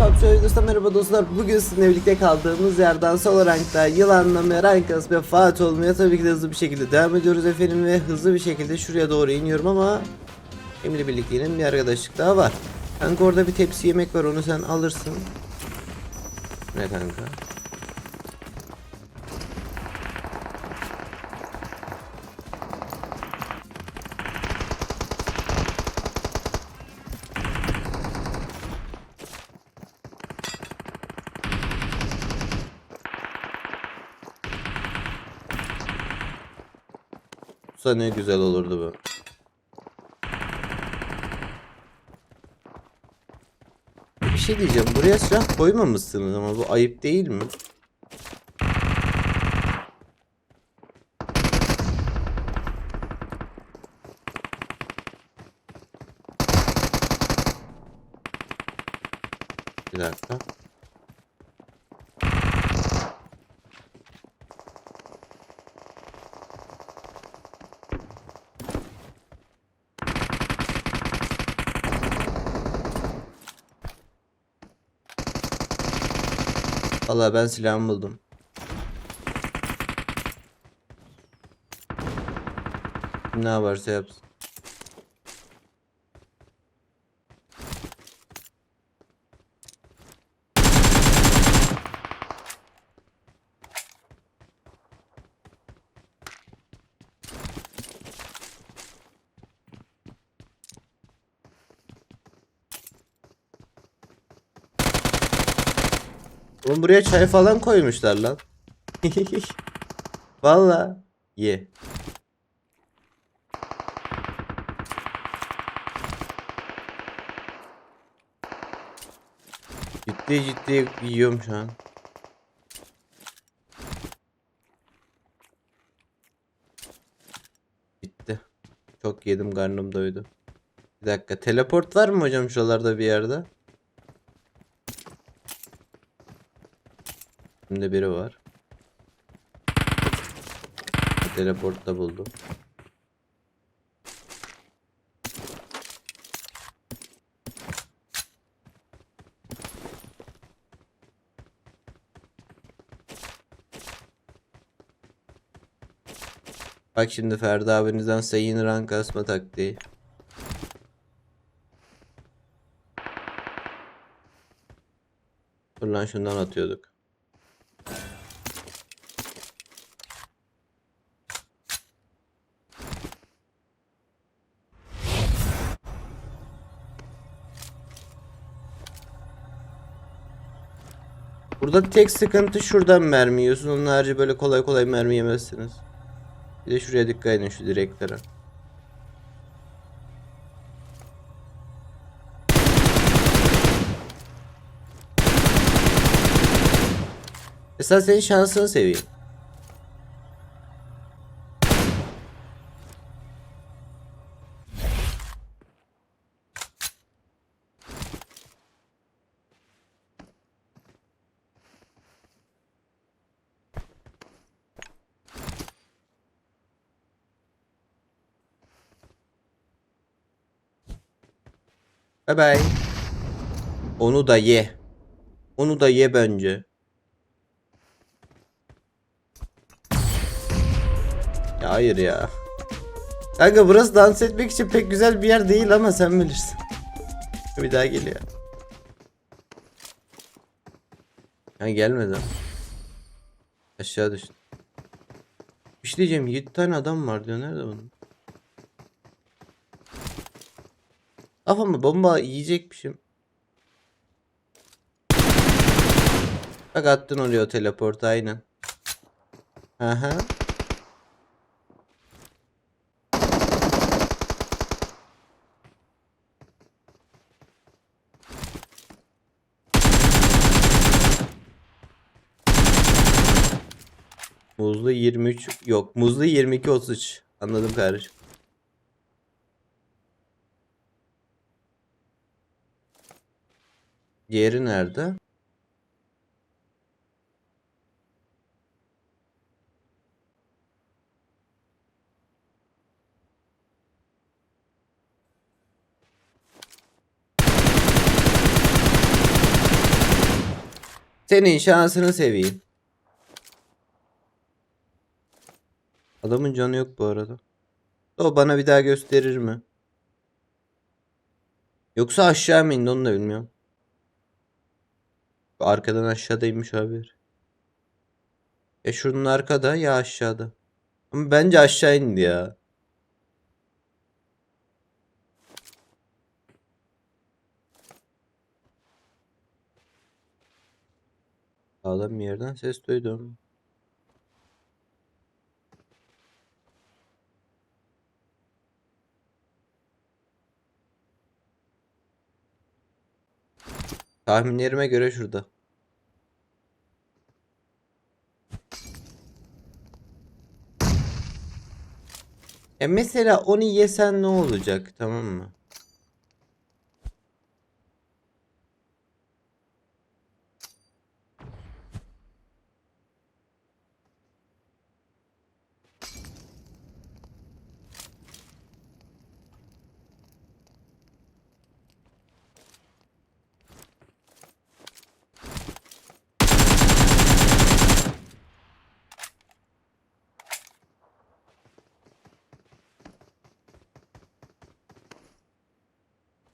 PUBG oyuncusu merhaba dostlar. Bugün sizinle birlikte kaldığımız yerden sol rankta yılanlamaya, rank kasmaya, Fatih olmaya tabii ki de hızlı bir şekilde devam ediyoruz efendim ve hızlı bir şekilde şuraya doğru iniyorum ama Emre birlikteliğinin bir arkadaşlık daha var. Kanka orada bir tepsi yemek var onu sen alırsın. Ne kanka? Tutsa ne güzel olurdu bu. Bir şey diyeceğim. Buraya silah koymamışsınız ama bu ayıp değil mi? Bir dakika. Valla ben silahımı buldum. Ne yaparsa yapsın. Oğlum buraya çay falan koymuşlar lan. Valla. Ye. Ciddi ciddi yiyorum şu an. Bitti. Çok yedim karnım doydu. Bir dakika teleport var mı hocam şuralarda bir yerde? Şimdi biri var. Teleportta buldum. Bak şimdi Ferdi abinizden sayın rank asma taktiği. Dur şundan atıyorduk. Burada tek sıkıntı şuradan mermi yiyorsun. Onun harici böyle kolay kolay mermi yemezsiniz. Bir de şuraya dikkat edin şu direklere. Esas senin şansını seveyim. Bye bye. Onu da ye. Onu da ye bence. Ya hayır ya. Kanka burası dans etmek için pek güzel bir yer değil ama sen bilirsin. Bir daha geliyor. Ha gelmedi. Aşağı düştü. Bir şey diyeceğim 7 tane adam var diyor. Nerede bunun? Kafama bomba yiyecekmişim. Bak attın oluyor teleport aynen. Aha. Muzlu 23 yok. Muzlu 22 33. Anladım kardeşim. Diğeri nerede? Senin şansını seveyim. Adamın canı yok bu arada. O bana bir daha gösterir mi? Yoksa aşağı mı indi onu da bilmiyorum. Arkadan aşağıdaymış haber. Ya şunun arkada ya aşağıda. Ama bence aşağı indi ya. Sağlam bir yerden ses duydum. Tahminlerime göre şurada. Ya mesela onu yesen ne olacak tamam mı?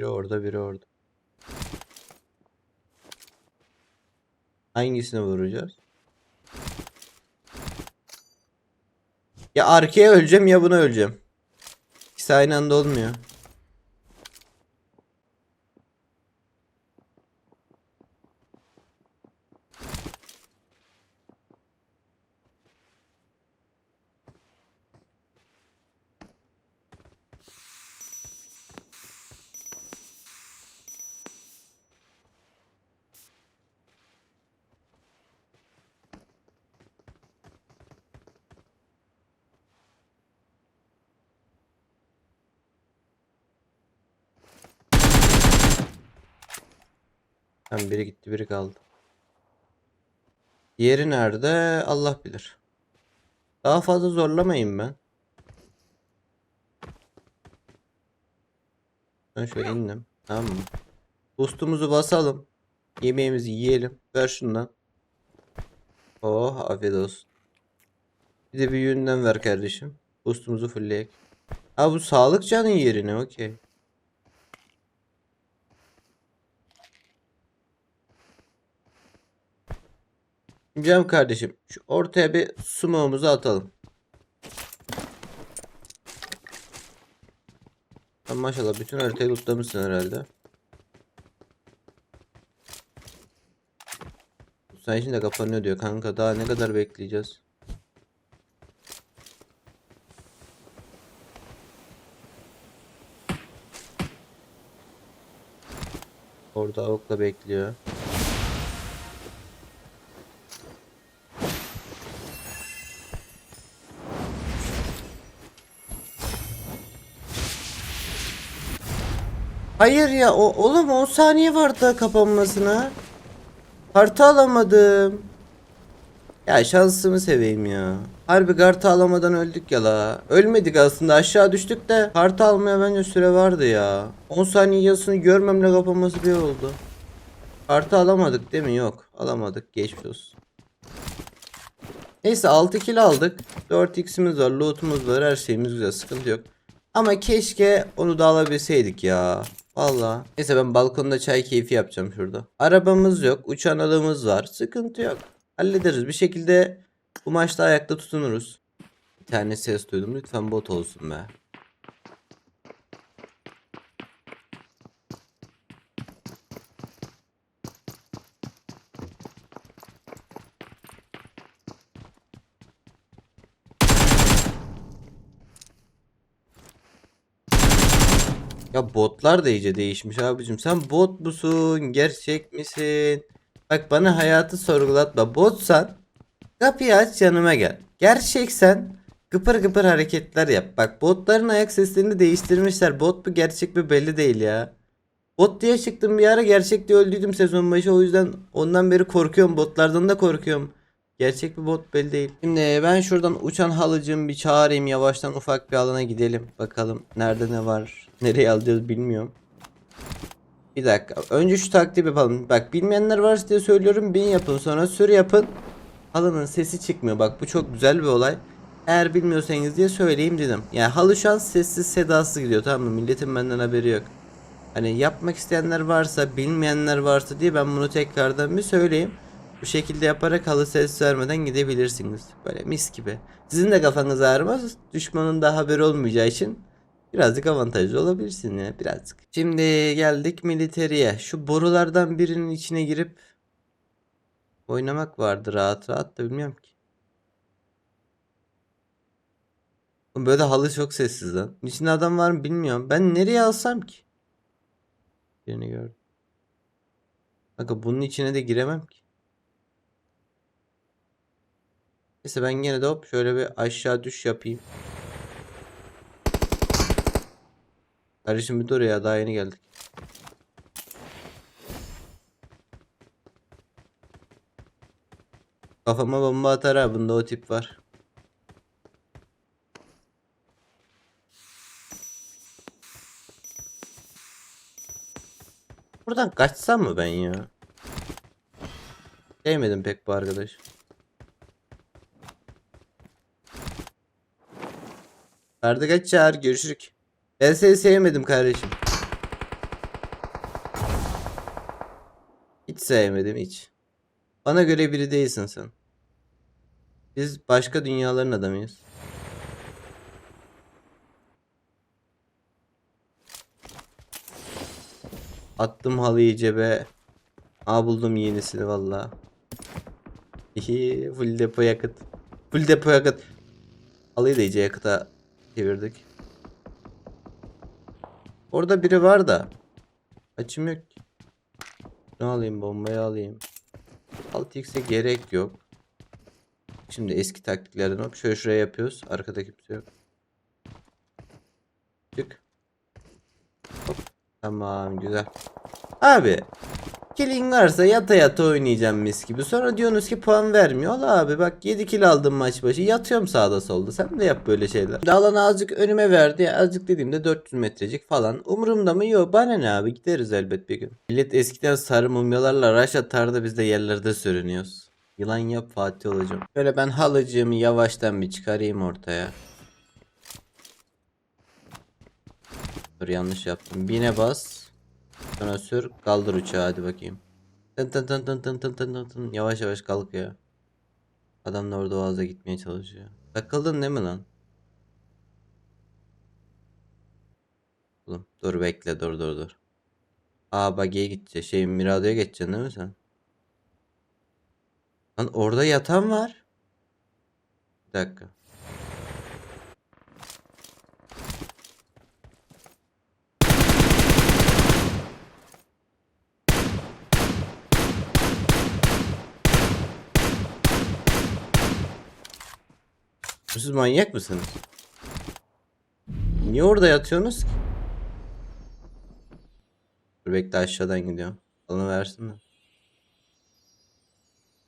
Biri orada biri orada. Hangisini vuracağız? Ya arkaya öleceğim ya buna öleceğim. İkisi aynı anda olmuyor. Hem biri gitti biri kaldı. Diğeri nerede? Allah bilir. Daha fazla zorlamayayım ben. Ben şöyle indim. Tamam mı? Boostumuzu basalım. Yemeğimizi yiyelim. Ver şundan. Oh afiyet olsun. Bir de bir yünden ver kardeşim. Boostumuzu fullleyek. Ha bu sağlık canın yerine okey. Cem kardeşim şu ortaya bir smoke'umuzu atalım. Sen maşallah bütün haritayı lootlamışsın herhalde. Sen de kapanıyor diyor kanka daha ne kadar bekleyeceğiz? Orada avukla bekliyor. Hayır ya o oğlum 10 saniye vardı daha kapanmasına. Kartı alamadım. Ya şansımı seveyim ya. Harbi kartı alamadan öldük ya la. Ölmedik aslında aşağı düştük de kartı almaya bence süre vardı ya. 10 saniye yazısını görmemle kapanması bir oldu. Kartı alamadık değil mi? Yok alamadık geçmiş olsun. Neyse 6 kill aldık. 4x'imiz var, loot'umuz var, her şeyimiz güzel, sıkıntı yok. Ama keşke onu da alabilseydik ya. Valla. Neyse ben balkonda çay keyfi yapacağım şurada. Arabamız yok, uçan adamımız var. Sıkıntı yok. Hallederiz. Bir şekilde bu maçta ayakta tutunuruz. Bir tane ses duydum. Lütfen bot olsun be. Ya botlar da iyice değişmiş abicim. Sen bot musun? Gerçek misin? Bak bana hayatı sorgulatma. Botsan kapıyı aç yanıma gel. Gerçeksen gıpır gıpır hareketler yap. Bak botların ayak seslerini değiştirmişler. Bot bu gerçek mi belli değil ya. Bot diye çıktım bir ara gerçek diye öldüydüm sezon başı. O yüzden ondan beri korkuyorum. Botlardan da korkuyorum. Gerçek bir bot belli değil. Şimdi ben şuradan uçan halıcım bir çağırayım yavaştan ufak bir alana gidelim. Bakalım nerede ne var. Nereye alacağız bilmiyorum. Bir dakika. Önce şu taktiği yapalım. Bak bilmeyenler varsa diye söylüyorum. Bin yapın sonra sür yapın. Halının sesi çıkmıyor. Bak bu çok güzel bir olay. Eğer bilmiyorsanız diye söyleyeyim dedim. Yani halı şu an sessiz sedasız gidiyor tamam mı? Milletin benden haberi yok. Hani yapmak isteyenler varsa, bilmeyenler varsa diye ben bunu tekrardan bir söyleyeyim. Bu şekilde yaparak halı ses vermeden gidebilirsiniz. Böyle mis gibi. Sizin de kafanız ağrımaz. Düşmanın da haberi olmayacağı için birazcık avantajlı olabilirsin ya birazcık. Şimdi geldik militeriye. Şu borulardan birinin içine girip oynamak vardı rahat rahat da bilmiyorum ki. Böyle halı çok sessiz lan. İçinde adam var mı bilmiyorum. Ben nereye alsam ki? Birini gördüm. Kanka bunun içine de giremem ki. Neyse ben gene de hop şöyle bir aşağı düş yapayım. Kardeşim bir dur ya daha yeni geldik. Kafama bomba atar ha bunda o tip var. Buradan kaçsam mı ben ya? Sevmedim pek bu arkadaş. Arda kaç çağır görüşürük. Ben seni sevmedim kardeşim. Hiç sevmedim hiç. Bana göre biri değilsin sen. Biz başka dünyaların adamıyız. Attım halıyı cebe. Aa buldum yenisini valla. Hihi full depo yakıt. Full depo yakıt. Halıyı da iyice yakıta çevirdik. Orada biri var da. Açım yok. Ne alayım bombayı alayım. 6x'e gerek yok. Şimdi eski taktiklerden hop şöyle şuraya yapıyoruz. Arkada kimse yok. Çık. Tamam güzel. Abi Killing varsa yata yata oynayacağım mis gibi. Sonra diyorsunuz ki puan vermiyor. Al abi bak 7 kill aldım maç başı. Yatıyorum sağda solda. Sen de yap böyle şeyler. Dalan azıcık önüme verdi. Azıcık dediğimde 400 metrecik falan. Umurumda mı? Yok bana ne abi gideriz elbet bir gün. Millet eskiden sarı mumyalarla raş atardı biz de yerlerde sürünüyoruz. Yılan yap Fatih olacağım. Böyle ben halıcığımı yavaştan bir çıkarayım ortaya. Dur yanlış yaptım. Bine bas. Sonra sür kaldır uçağı hadi bakayım. Tın tın tın tın tın tın tın tın tın. Yavaş yavaş kalk ya. Adam da orada oğaza gitmeye çalışıyor. Takıldın değil mi lan? Oğlum dur bekle dur dur dur. Aa bagiye gideceğiz. Şey Mirado'ya geçeceksin değil mi sen? Lan orada yatan var. Bir dakika. Siz manyak mısınız? Niye orada yatıyorsunuz ki? Dur bekle aşağıdan gidiyorum. Bana versin de.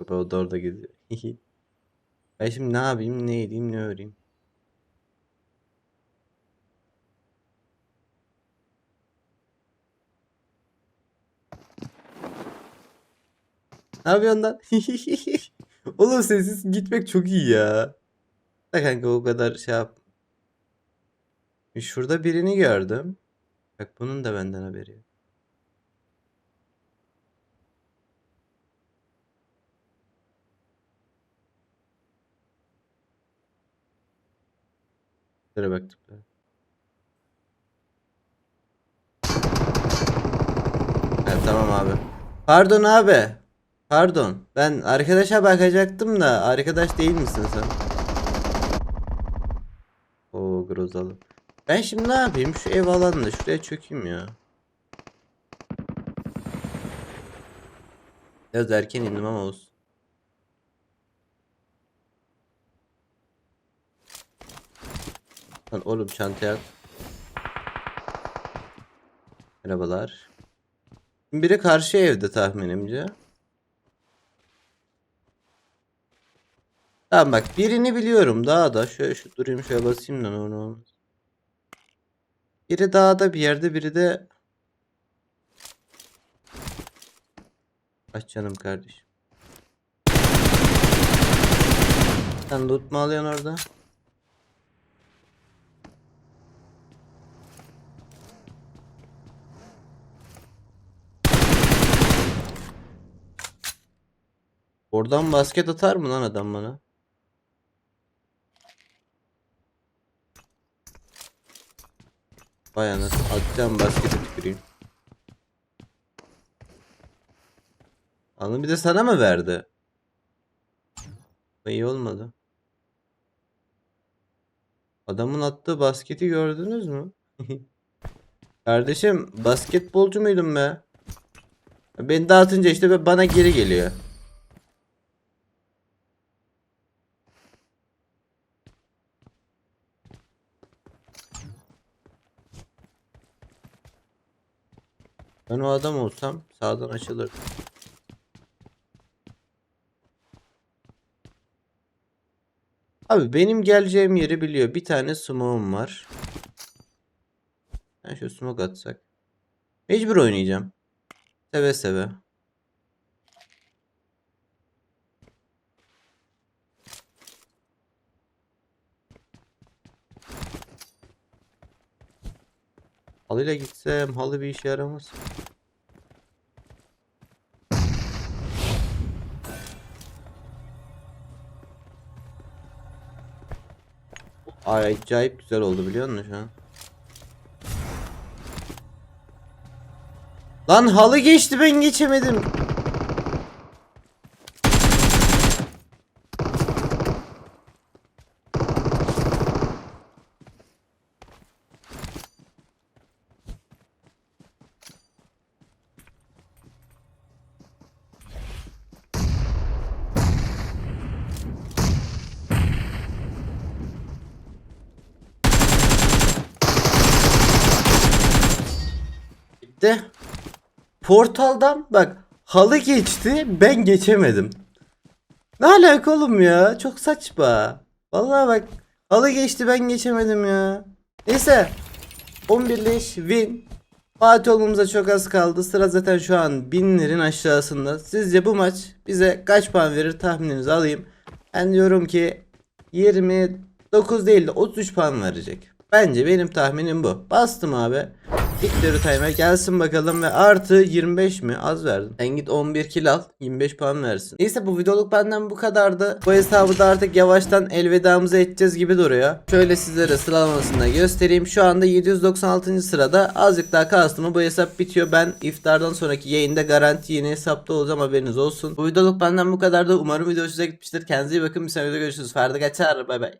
Baba o da orada gidiyor. ben şimdi ne yapayım, ne edeyim, ne öreyim? Ne yapıyorsun lan? Oğlum sessiz gitmek çok iyi ya. Da kanka o kadar şey yap. Şurada birini gördüm. Bak bunun da benden haberi yok. Şöyle baktık. Ha, tamam abi. Pardon abi. Pardon. Ben arkadaşa bakacaktım da arkadaş değil misin sen? Oo grozalı. Ben şimdi ne yapayım? Şu ev alanında şuraya çökeyim ya. Biraz erken indim ama olsun. Lan oğlum çantaya at. Merhabalar. Biri karşı evde tahminimce. Tamam bak birini biliyorum dağda. Şöyle şu durayım şöyle basayım da ne olur. Biri dağda bir yerde biri de Kaç canım kardeşim. Sen loot mu alıyorsun orada? Oradan basket atar mı lan adam bana? Vay anasını atacağım baskete tüküreyim. Anı bir de sana mı verdi? İyi olmadı. Adamın attığı basketi gördünüz mü? Kardeşim basketbolcu muydun be? Beni dağıtınca işte bana geri geliyor. Ben o adam olsam sağdan açılır. Abi benim geleceğim yeri biliyor. Bir tane smoke'um var. Ben şu smoke atsak. Mecbur oynayacağım. Seve seve. Halıyla gitsem halı bir işe yaramaz. Ay acayip güzel oldu biliyor musun şu an? Lan halı geçti ben geçemedim. Gitti. Portaldan bak halı geçti ben geçemedim. Ne alaka oğlum ya? Çok saçma. Vallahi bak halı geçti ben geçemedim ya. Neyse 11 leş win. Fatih olmamıza çok az kaldı. Sıra zaten şu an binlerin aşağısında. Sizce bu maç bize kaç puan verir tahmininizi alayım. Ben diyorum ki 29 değil de 33 puan verecek. Bence benim tahminim bu. Bastım abi. Victory Time'e gelsin bakalım ve artı 25 mi? Az verdim. Sen git 11 kill al 25 puan versin. Neyse bu videoluk benden bu kadardı. Bu hesabı da artık yavaştan elvedamıza edeceğiz gibi duruyor. Şöyle sizlere sıralamasını da göstereyim. Şu anda 796. sırada azıcık daha kastımı bu hesap bitiyor. Ben iftardan sonraki yayında garanti yeni hesapta olacağım haberiniz olsun. Bu videoluk benden bu kadardı. Umarım video hoşunuza gitmiştir. Kendinize iyi bakın. Bir sonraki videoda görüşürüz. Ferdi kaçar. Bay bay.